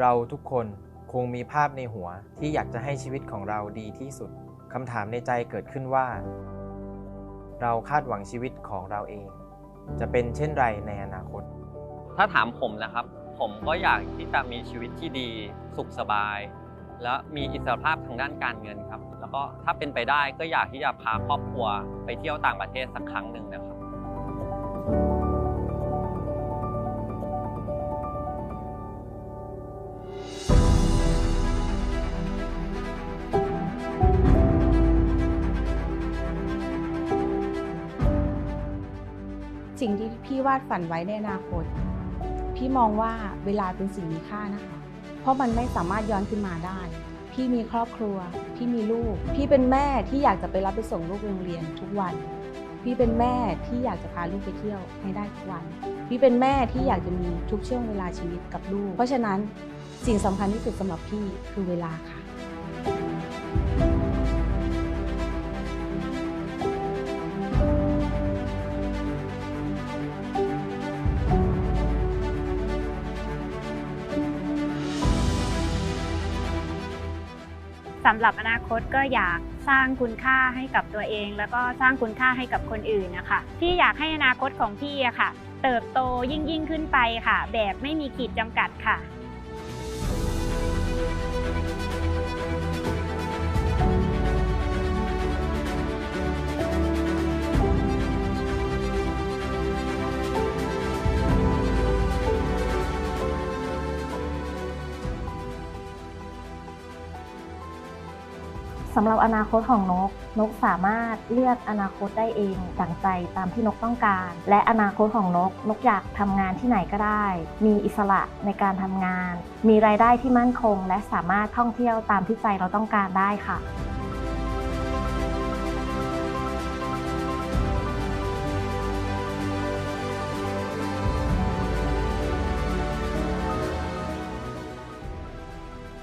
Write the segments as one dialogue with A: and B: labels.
A: เราทุกคนคงมีภาพในหัวที่อยากจะให้ชีวิตของเราดีที่สุดคำถามในใจเกิดขึ้นว่า เราคาดหวังชีวิตของเราเอง จะเป็นเช่นไรในอนาคต
B: ถ้าถามผมนะครับ ผมก็อยากที่จะมีชีวิตที่ดี สุขสบาย และมีอิสรภาพทางด้านการเงินครับ แล้วก็ถ้าเป็นไปได้ก็อยากที่จะพาครอบครัวไปเที่ยวต่างประเทศสักครั้งหนึ่งนะครับ
C: พี่วาดฝันไว้ในอนาคต พี่มองว่าเวลาเป็นสิ่งมีค่านะคะ เพราะมันไม่สามารถย้อนขึ้นมาได้ พี่มีครอบครัว พี่มีลูก พี่เป็นแม่ที่อยากจะไปรับไปส่งลูกโรงเรียนทุกวัน พี่เป็นแม่ที่อยากจะพาลูกไปเที่ยวให้ได้ทุกวัน พี่เป็นแม่ที่อยากจะมีทุกช่วงเวลาชีวิตกับลูก เพราะฉะนั้นสิ่งสำคัญที่สุดสำหรับพี่คือเวลาค่ะ
D: สำหรับอนาคตก็อยากสร้างคุณค่าให้กับตัวเอง แล้วก็สร้างคุณค่าให้กับคนอื่นนะคะพี่อยากให้อนาคตของพี่อะค่ะ เติบโตยิ่งยิ่งขึ้นไปค่ะ แบบไม่มีขีดจำกัดค่ะ
E: สำหรับอนาคตของนก นกสามารถเลือกอนาคตได้เองดั่งใจตามที่นกต้องการ และอนาคตของนก นกอยากทำงานที่ไหนก็ได้ มีอิสระในการทำงาน มีรายได้ที่มั่นคง และสามารถท่องเที่ยวตามที่ใจเราต้องการได้ค่ะ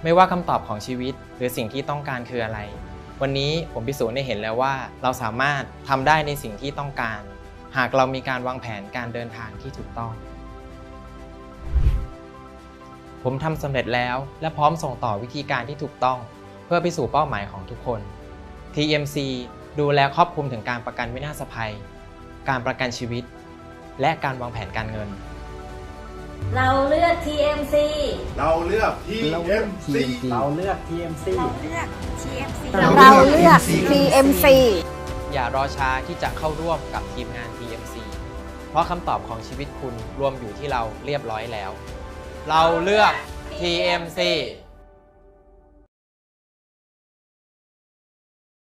A: ไม่ว่าคำตอบของชีวิต หรือสิ่งที่ต้องการคืออะไร วันนี้ผมพิสูจน์ได้เห็นแล้วว่า เราสามารถทำได้ในสิ่งที่ต้องการ หากเรามีการวางแผนการเดินทางที่ถูกต้อง ผมทำสำเร็จแล้ว และพร้อมส่งต่อวิธีการที่ถูกต้อง เพื่อไปสู่เป้าหมายของทุกคน TMC ดูแลครอบคลุมถึงการประกันวินาศภัย การประกันชีวิต และการวางแผนการเงิน
F: เราเลือก TMC
G: เราเลือก TMC
H: เราเลือก TMC
D: เราเลือก TMC
F: เราเลือก TMC
A: อย่ารอช้าที่จะเข้าร่วมกับทีมงาน TMC เพราะคำตอบของชีวิตคุณรวมอยู่ที่เราเรียบร้อยแล้ว เราเลือก TMC